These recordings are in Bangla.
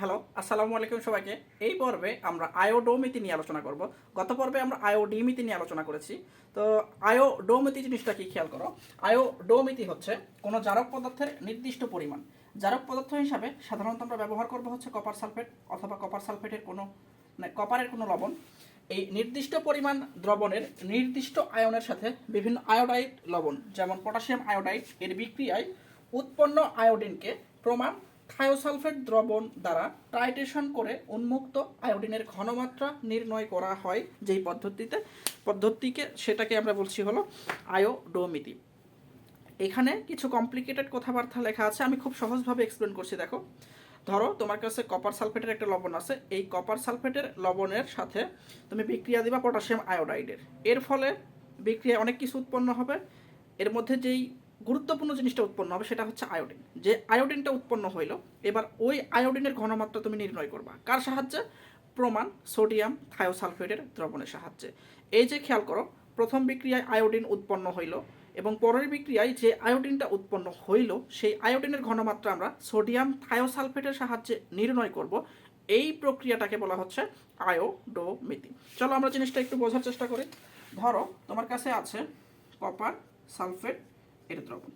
হ্যালো আসসালামু আলাইকুম সবাইকে। এই পর্বে আমরা আয়োডোমিতি নিয়ে আলোচনা করব। গত পর্বে আমরা আয়োডিমিতি নিয়ে আলোচনা করেছি। তো আয়োডোমিতি জিনিসটা কি খেয়াল করো? আয়োডোমিতি হচ্ছে কোনো জারক পদার্থের নির্দিষ্ট পরিমাণ। জারক পদার্থ হিসাবে সাধারণত আমরা ব্যবহার করব হচ্ছে কপার সালফেট অথবা কপার সালফেটের কোনো মানে কপারের কোনো লবণ। এই নির্দিষ্ট পরিমাণ দ্রবণের নির্দিষ্ট আয়নের সাথে বিভিন্ন আয়োডাইড লবণ, যেমন পটাশিয়াম আয়োডাইড এর বিক্রিয়ায় উৎপন্ন আয়োডিনকে প্রমাণ থায়োসালফেট দ্রবণ দ্বারা টাইটেশন করে উন্মুক্ত আয়োডিনের ঘনমাত্রা নির্ণয় করা হয়, যেই পদ্ধতিতে, পদ্ধতিকে, সেটাকে আমরা বলছি হলো আয়োডোমিতি। এখানে কিছু কমপ্লিকেটেড কথাবার্তা লেখা আছে, আমি খুব সহজভাবে এক্সপ্লেন করছি, দেখো। ধরো, তোমার কাছে কপার সালফেটের একটা লবণ আছে, এই কপার সালফেটের লবণের সাথে তুমি বিক্রিয়া দিবা পটাশিয়াম আয়োডাইডের এর। ফলে বিক্রিয়া অনেক কিছু উৎপন্ন হবে। এর মধ্যে যেই গুরুত্বপূর্ণ জিনিসটা উৎপন্ন হবে, সেটা হচ্ছে আয়োডিন। যে আয়োডিনটা উৎপন্ন হইল, এবার ওই আয়োডিনের ঘনমাত্রা তুমি নির্ণয় করবা। কার সাহায্যে? প্রমাণ, সোডিয়াম থায়োসালফেটের দ্রবণের সাহায্যে। এই যে খেয়াল করো, প্রথম বিক্রিয়ায় আয়োডিন উৎপন্ন হইল এবং পরের বিক্রিয়ায় যে আয়োডিনটা উৎপন্ন হইল, সেই আয়োডিনের ঘনমাত্রা আমরা সোডিয়াম থায়োসালফেটের সাহায্যে নির্ণয় করব। এই প্রক্রিয়াটাকে বলা হচ্ছে আয়োডোমিতি চলো আমরা জিনিসটা একটু বোঝার চেষ্টা করি। ধরো, তোমার কাছে আছে কপার সালফেট এর দ্রবণ।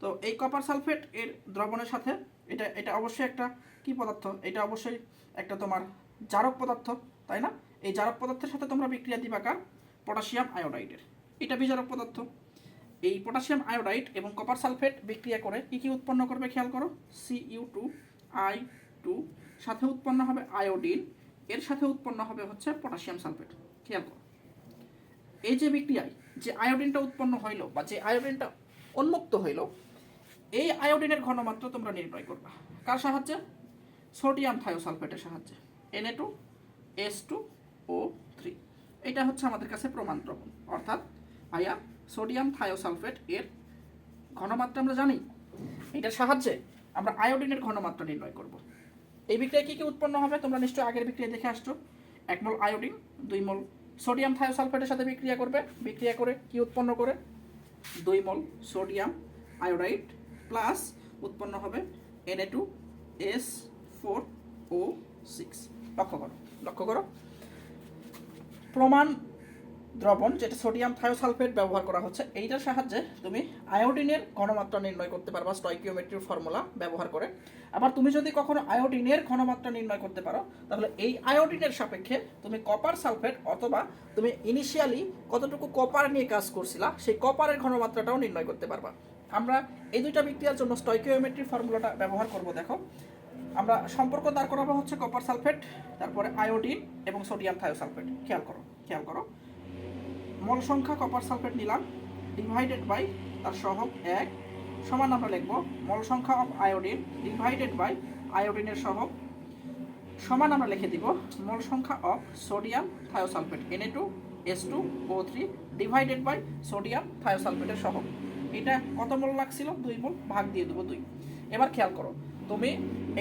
তো এই কপার সালফেট এর দ্রবণের সাথে এটা এটা অবশ্যই একটা কি পদার্থ? এটা অবশ্যই একটা তোমার জারক পদার্থ, তাই না? এই জারক পদার্থের সাথে তোমরা বিক্রিয়া দিবা কার? পটাশিয়াম আয়োডাইডের এটা বিজারক পদার্থ। এই পটাশিয়াম আয়োডাইড এবং কপার সালফেট বিক্রিয়া করে কি কি উৎপন্ন করবে খেয়াল করো? C U two I two সাথে উৎপন্ন হবে আয়োডিন এর সাথে উৎপন্ন হবে হচ্ছে পটাশিয়াম সালফেট খেয়াল করো। এই যে বিক্রিয়ায় যে আয়োডিনটা উৎপন্ন হইল বা যে আয়োডিনটা উন্মুক্ত হইল। এই আয়োডিনের ঘনমাত্রা তোমরা নির্ণয় করবা। কার সাহায্যে? সোডিয়াম থায়োসালফেটের সাহায্যে। N two S two O three এটা হচ্ছে আমাদের কাছে প্রমাণ দ্রবণ। অর্থাৎ ভাইয়া সোডিয়াম থায়োসালফেট এর ঘনমাত্রা আমরা জানি। এটার সাহায্যে আমরা আয়োডিনের ঘনমাত্রা নির্ণয় করব। এই বিক্রিয়া কী কী উৎপন্ন হবে? তোমরা নিশ্চয়ই আগের বিক্রিয়া দেখে আসছো। এক মোল আয়োডিন, দুই মোল সোডিয়াম থায়োসালফেটের সাথে বিক্রিয়া করবে। বিক্রিয়া করে কি উৎপন্ন করে? দুই মল সোডিয়াম আয়োডাইড প্লাস উৎপন্ন হবে NA two S four O six লক্ষ্য করো লক্ষ্য করো। প্রমাণ দ্রবণ, যেটা সোডিয়াম থায়োসালফেট ব্যবহার করা হচ্ছে, এইটার সাহায্যে তুমি আয়োডিনের ঘনমাত্রা নির্ণয় করতে পারবা, স্টয়কিওমেট্রির ফর্মুলা ব্যবহার করে। আবার তুমি যদি কখনো আয়োডিনের ঘনমাত্রা নির্ণয় করতে পারো, তাহলে এই আয়োডিনের সাপেক্ষে তুমি কপার সালফেট অথবা তুমি ইনিশিয়ালি কতটুকু কপার নিয়ে কাজ করছিলা, সেই কপারের ঘনমাত্রাটাও নির্ণয় করতে পারবা। আমরা এই দুইটা বিক্রিয়ার জন্য স্টয়কিওমেট্রির ফর্মুলাটা ব্যবহার করব, দেখো। আমরা সম্পর্ক দাঁড় করাবো হচ্ছে কপার সালফেট, তারপরে আয়োডিন এবং সোডিয়াম থায়োসালফেট। খেয়াল করো খেয়াল করো। মোল সংখ্যা কপার সালফেট নিলাম ডিভাইডেড বাই তার সহগ এক। সমান আমরা লিখব মোল সংখ্যা অফ আয়োডিন ডিভাইডেড বাই আয়োডিনের সহগ। সমান আমরা লিখে দিব মোল সংখ্যা of sodium thiosulphate N two S two O three divided by sodium থায়োসালফেটের সহগ। এটা কত মোল লাগছিল? দুই মোল, ভাগ দিয়ে দেবো দুই। এবার খেয়াল করো, তুমি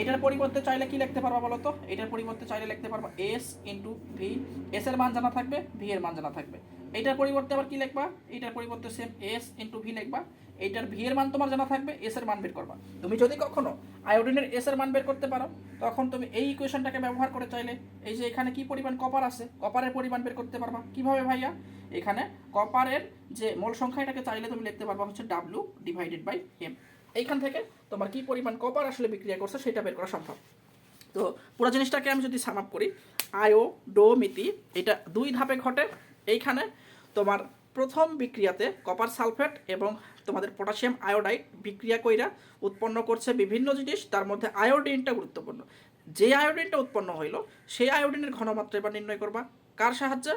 এটার পরিবর্তে চাইলে কি লিখতে পারবা বলো তো? এটার পরিবর্তে চাইলে লিখতে পারবা এস ইন্টু ভি এস এর মান জানা থাকবে ভি এর মান জানা থাকবে। এইটার পরিবর্তে আবার কি লিখবা? এইটার পরিবর্তে সেম এস ইন্টু ভি লিখবা। এইটার ভি এর মান তোমার জানা থাকবে এস এর মান বের করবা। তুমি যদি কখনো আয়োডিনের এস এর মান বের করতে পারো, তখন তুমি এই ইকুয়েশনটাকে ব্যবহার করে চাইলে এই যে এখানে কি পরিমাণ কপার আছে কপারের পরিমাণ বের করতে পারবা। কীভাবে ভাইয়া? এখানে কপারের যে মোল সংখ্যা এটাকে চাইলে তুমি লিখতে পারবা হচ্ছে ডাব্লু ডিভাইডেড বাই এম এইখান থেকে তোমার কি পরিমাণ কপার আসলে বিক্রিয়া করছে, সেটা বের করা সম্ভব। তো পুরো জিনিসটাকে আমি যদি সাম আপ করি আয়ো ডো মিতি, এটা দুই ধাপে ঘটে এইখানে তোমার প্রথম বিক্রিয়াতে কপার সালফেট এবং তোমাদের পটাশিয়াম আয়োডাইড বিক্রিয়া কইরা উৎপন্ন করছে বিভিন্ন জিনিস, তার মধ্যে আয়োডিনটা গুরুত্বপূর্ণ। যে আয়োডিনটা উৎপন্ন হইল, সেই আয়োডিনের ঘনমাত্রা এবার নির্ণয় করবা। কার সাহায্যে?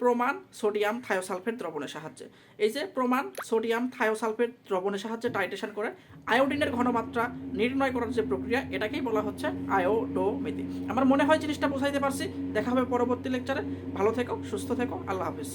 প্রমাণ সোডিয়াম থায়োসালফেট দ্রবণের সাহায্যে। এই যে প্রমাণ সোডিয়াম থায়োসালফেট দ্রবণের সাহায্যে টাইটেশন করে, আয়োডিনের ঘনমাত্রা নির্ণয় করার যে প্রক্রিয়া, এটাকেই বলা হচ্ছে আয়োডোমিতি আমার মনে হয় জিনিসটা বোঝাইতে পারছি। দেখা হবে পরবর্তী লেকচারে। ভালো থেকো, সুস্থ থেকো, আল্লাহ হাফিজ।